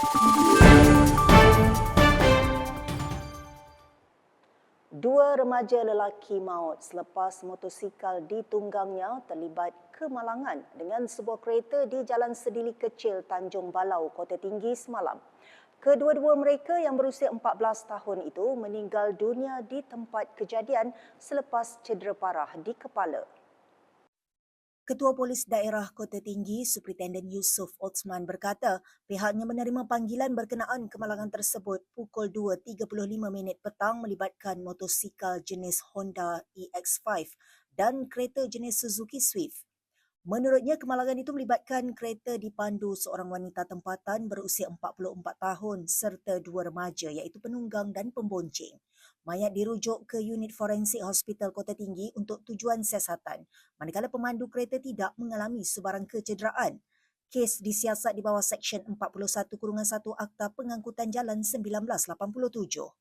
Dua remaja lelaki maut selepas motosikal ditunggangnya terlibat kemalangan dengan sebuah kereta di Jalan Sedili Kecil Tanjung Balau, Kota Tinggi semalam. Kedua-dua mereka yang berusia 14 tahun itu meninggal dunia di tempat kejadian selepas cedera parah di kepala. Ketua Polis Daerah Kota Tinggi, Superintendent Yusof Osman berkata pihaknya menerima panggilan berkenaan kemalangan tersebut pukul 2.35 minit petang melibatkan motosikal jenis Honda EX5 dan kereta jenis Suzuki Swift. Menurutnya, kemalangan itu melibatkan kereta dipandu seorang wanita tempatan berusia 44 tahun serta dua remaja iaitu penunggang dan pembonceng. Mayat dirujuk ke unit forensik Hospital Kota Tinggi untuk tujuan siasatan, manakala pemandu kereta tidak mengalami sebarang kecederaan. Kes disiasat di bawah Seksyen 41-1 Akta Pengangkutan Jalan 1987.